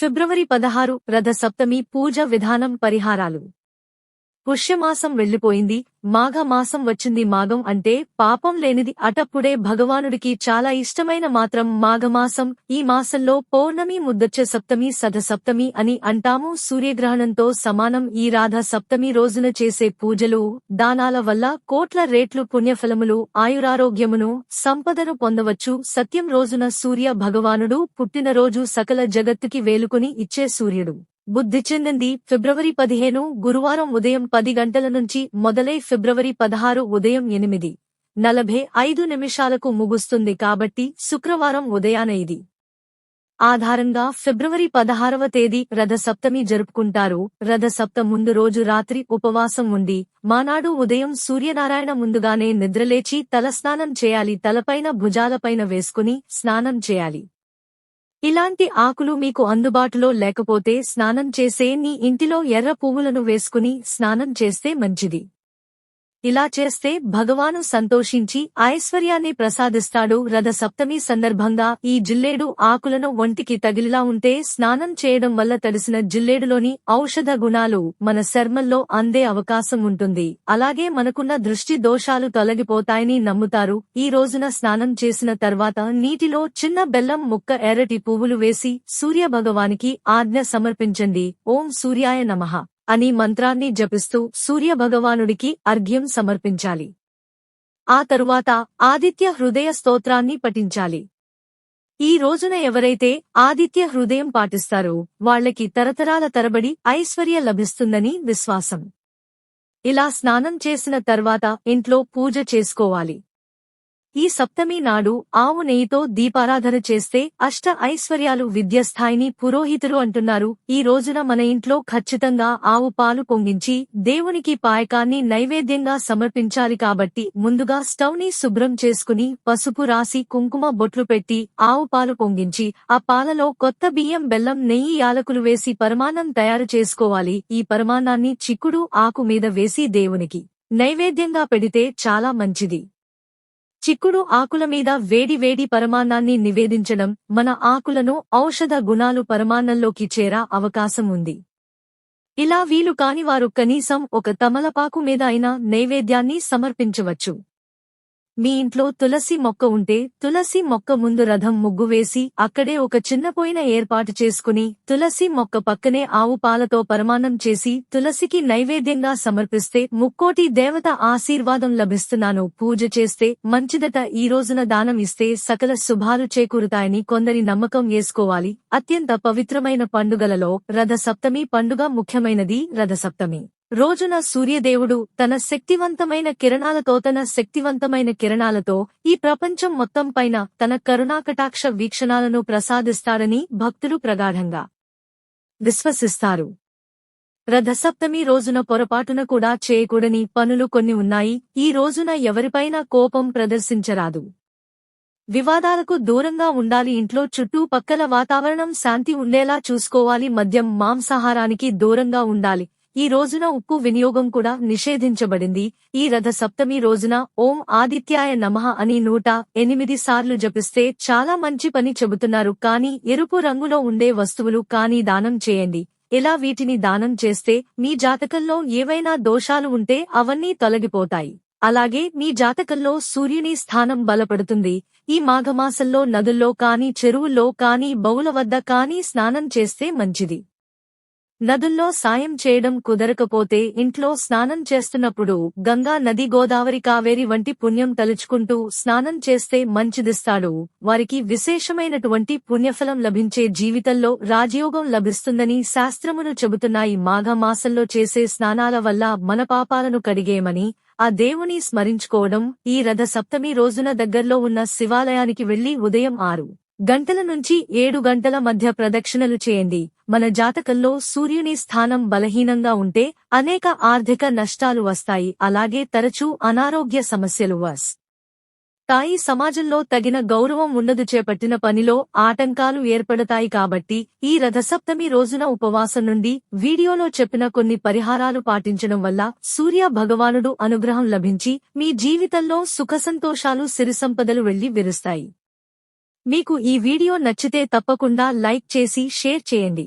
ఫిబ్రవరి పదహారు రథ సప్తమి పూజ విధానం పరిహారాలు. పుష్యమాసం వెళ్ళిపోయింది మాఘమాసం వచ్చింది మాఘం అంటే పాపం లేనిది. అటప్పుడే భగవానుడికి చాలా ఇష్టమైన మాత్రం మాఘమాసం. ఈ మాసంలో పౌర్ణమి ముద్దచ్చ సప్తమి సధ సప్తమి అని అంటాము. సూర్యగ్రహణంతో సమానం. ఈ రాధ సప్తమి రోజున చేసే పూజలు దానాల వల్ల కోట్ల రేట్లు పుణ్యఫలములు ఆయురారోగ్యమును సంపదను పొందవచ్చు. సత్యం రోజున సూర్య భగవానుడు పుట్టినరోజు సకల జగత్తుకి వేలుకుని ఇచ్చే సూర్యుడు. బుద్ధి చెందింది ఫిబ్రవరి పదిహేను గురువారం ఉదయం పది గంటల నుంచి మొదలై ఫిబ్రవరి పదహారు ఉదయం ఎనిమిది. నలభై ఐదు నిమిషాలకు ముగుస్తుంది కాబట్టి శుక్రవారం ఉదయాన ఇది. ఆధారంగా ఫిబ్రవరి పదహారవ తేదీ రథసప్తమి జరుపుకుంటారు. రథసప్త ముందు రోజు రాత్రి ఉపవాసం ఉండి మానాడు ఉదయం సూర్యనారాయణ ముందుగానే నిద్రలేచి తలస్నానం చేయాలి. తలపైన భుజాలపైన వేసుకుని స్నానం చేయాలి. ఇలాంటి ఆకులు మీకు అందుబాటులో లేకపోతే స్నానం చేసే నీ ఇంటిలో ఎర్ర పువ్వులను వేసుకుని స్నానం చేస్తే మంచిది. ఇలా చేస్తే భగవాను సంతోషించి ఐశ్వర్యాన్ని ప్రసాదిస్తాడు రథ సప్తమి సందర్భంగా ఈ జిల్లేడు ఆకులను ఒంటికి తగిలిలా ఉంటే స్నానం చేయడం వల్ల తడిసిన జిల్లేడులోని ఔషధ గుణాలు మన శర్మల్లో అందే అవకాశం ఉంటుంది. అలాగే మనకున్న దృష్టి దోషాలు తొలగిపోతాయని నమ్ముతారు. ఈ రోజున స్నానం చేసిన తర్వాత నీటిలో చిన్న బెల్లం ముక్క ఎర్రటి పువ్వులు వేసి సూర్య భగవానికి ఆజ్ఞ సమర్పించండి. ఓం సూర్యాయ నమః. అని మంత్రాన్ని జపిస్తూ సూర్యభగవానుడికి అర్ఘ్యం సమర్పించాలి. ఆ తరువాత ఆదిత్య హృదయ స్తోత్రాన్ని పఠించాలి. ఈ రోజున ఎవరైతే ఆదిత్య హృదయం పాటిస్తారో వాళ్ళకి తరతరాల తరబడి ఐశ్వర్య లభిస్తుందని విశ్వాసం. ఇలా స్నానం చేసిన తర్వాత ఇంట్లో పూజ చేసుకోవాలి. ఈ సప్తమి నాడు ఆవు నెయ్యితో దీపారాధన చేస్తే అష్ట ఐశ్వర్యాలు విద్యస్థాయిని పురోహితులు అంటున్నారు. ఈ రోజున మన ఇంట్లో ఖచ్చితంగా ఆవు పాలు పొంగించి దేవునికి పాయకాన్ని నైవేద్యంగా సమర్పించాలి కాబట్టి ముందుగా స్టవ్ని శుభ్రం చేసుకుని పసుపు రాసి కుంకుమ బొట్లు పెట్టి ఆవు పాలు పొంగించి ఆ పాలలో కొత్త బియ్యం బెల్లం నెయ్యి యాలకులు వేసి పరమాన్నం తయారు చేసుకోవాలి. ఈ పరమాన్నాన్ని చిక్కుడు ఆకు మీద వేసి దేవునికి నైవేద్యంగా పెడితే చాలా మంచిది. చిక్కుడు ఆకుల మీద వేడి వేడి పరమాన్నాన్ని నివేదించడం మన ఆకులను ఔషధ గుణాలు పరమాన్నంలోకి చేరా అవకాశం ఉంది. ఇలా వీలు కాని వారు కనీసం ఒక తమలపాకు మీద అయినా నైవేద్యాన్ని సమర్పించవచ్చు. మీ ఇంట్లో తులసి మొక్క ఉంటే తులసి మొక్క ముందు రథం ముగ్గు వేసి అక్కడే ఒక చిన్నపోయిన ఏర్పాటు చేసుకుని తులసి మొక్క పక్కనే ఆవు పాలతో పరమాన్నం చేసి తులసికి నైవేద్యంగా సమర్పిస్తే ముక్కోటి దేవత ఆశీర్వాదం లభిస్తున్నాను. పూజ చేస్తే మంచిదట. ఈ రోజున దానం ఇస్తే సకల శుభాలు చేకూరుతాయని కొందరి నమ్మకం వేసుకోవాలి. అత్యంత పవిత్రమైన పండుగలలో రథ సప్తమి పండుగ ముఖ్యమైనది. రథసప్తమి రోజున సూర్యదేవుడు తన శక్తివంతమైన కిరణాలతో తన శక్తివంతమైన కిరణాలతో ఈ ప్రపంచం మొత్తం పైన తన కరుణాకటాక్ష వీక్షణాలను ప్రసాదిస్తాడని భక్తులు ప్రగాఢంగా విశ్వసిస్తారు. రథసప్తమి రోజున పొరపాటున కూడా చేయకూడని పనులు కొన్ని ఉన్నాయి. ఈ రోజున ఎవరిపైన కోపం ప్రదర్శించరాదు. వివాదాలకు దూరంగా ఉండాలి. ఇంట్లో చుట్టూ పక్కల వాతావరణం శాంతి ఉండేలా చూసుకోవాలి. మద్యం మాంసాహారానికి దూరంగా ఉండాలి. ఈ రోజున ఉక్కు వినియోగం కూడా నిషేధించబడింది. ఈ రథ సప్తమి రోజున ఓం ఆదిత్యాయ నమః అని నూట ఎనిమిది సార్లు జపిస్తే చాలా మంచి పని చెబుతున్నారు. కానీ ఎరుపు రంగులో ఉండే వస్తువులు కానీ దానం చేయండి. ఇలా వీటిని దానం చేస్తే మీ జాతకంలో ఏవైనా దోషాలు ఉంటే అవన్నీ తొలగిపోతాయి. అలాగే మీ జాతకంలో సూర్యుని స్థానం బలపడుతుంది. ఈ మాఘమాసంలో నదుల్లో కాని చెరువుల్లో కాని బౌల వద్ద కాని స్నానం చేస్తే మంచిది. నదుల్లో సాయం చేయడం కుదరకపోతే ఇంట్లో స్నానం చేస్తున్నప్పుడు గంగా నది గోదావరి కావేరి వంటి పుణ్యం తలుచుకుంటూ స్నానం చేస్తే మంచిదిస్తాడు. వారికి విశేషమైనటువంటి పుణ్యఫలం లభించే జీవితంలో రాజయోగం లభిస్తుందని శాస్త్రములు చెబుతున్నాయి. మాఘమాసంలో చేసే స్నానాల వల్ల మన పాపాలను కడిగేమని ఆ దేవుని స్మరించుకోవడం ఈ రథ సప్తమి రోజున దగ్గర్లో ఉన్న శివాలయానికి వెళ్ళి ఉదయం ఆరు గంటల నుంచి ఏడు గంటల మధ్య ప్రదక్షిణలు చేయండి. మన జాతకంలో సూర్యుని స్థానం బలహీనంగా ఉంటే అనేక ఆర్థిక నష్టాలు వస్తాయి. అలాగే తరచూ అనారోగ్య సమస్యలు వస్. తాయి సమాజంలో తగిన గౌరవం ఉన్నది చేపట్టిన పనిలో ఆటంకాలు ఏర్పడతాయి కాబట్టి ఈ రథసప్తమి రోజున ఉపవాసం నుండి వీడియోలో చెప్పిన కొన్ని పరిహారాలు పాటించడం వల్ల సూర్య భగవానుడు అనుగ్రహం లభించి మీ జీవితంలో సుఖసంతోషాలు సిరిసంపదలు వెళ్ళి విరుస్తాయి. మీకు ఈ వీడియో నచ్చితే తప్పకుండా లైక్ చేసి షేర్ చేయండి.